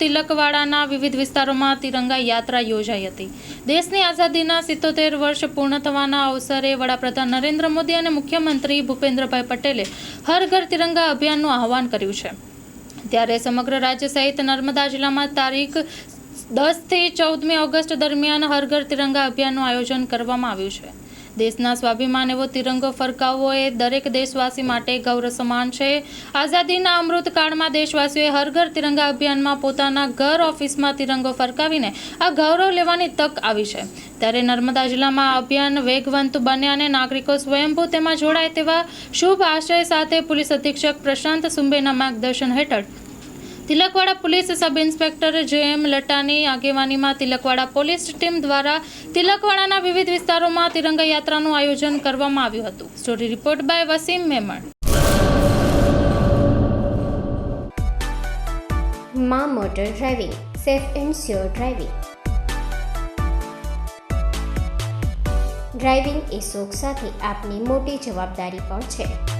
તિલકવાડાના વિવિધ વિસ્તારોમાં તિરંગા યાત્રા યોજાઈ હતી. દેશની આઝાદીના સિત્તોતેર વર્ષ પૂર્ણ થવાના અવસરે વડાપ્રધાન નરેન્દ્ર મોદી અને મુખ્યમંત્રી ભૂપેન્દ્રભાઈ પટેલે હર ઘર તિરંગા અભિયાનનું આહવાન કર્યું છે. ત્યારે સમગ્ર રાજ્ય સહિત નર્મદા જિલ્લામાં તારીખ દસથી ચૌદમી ઓગસ્ટ દરમિયાન હર ઘર તિરંગા અભિયાનનું આયોજન કરવામાં આવ્યું છે. દેશના સ્વાભિમાન એવો તિરંગો ફરકાવવો એ દરેક દેશવાસી માટે ગૌરવ સમાન છે. આઝાદીના અમૃતકાળમાં દેશવાસીઓએ હર ઘર તિરંગા અભિયાનમાં પોતાના ઘર ઓફિસમાં તિરંગો ફરકાવીને આ ગૌરવ લેવાની તક આવી છે. ત્યારે નર્મદા જિલ્લામાં અભિયાન વેગવંત બને અને નાગરિકો સ્વયંભૂ તેમાં જોડાય તેવા શુભ આશય સાથે પોલીસ અધિક્ષક પ્રશાંત સુંબેના માર્ગદર્શન હેઠળ તિલકવાડા પોલીસ સબ ઇન્સ્પેક્ટર જે એમ લટાની આગેવાનીમાં તિલકવાડા પોલીસ ટીમ દ્વારા તિલકવાડાના વિવિધ વિસ્તારોમાં તિરંગા યાત્રાનું આયોજન કરવામાં આવ્યું હતું. Story report by Wasim Memon. મા motor driving, safe and sure driving. Driving એ શોખ સાથે આપની મોટી જવાબદારી પણ છે.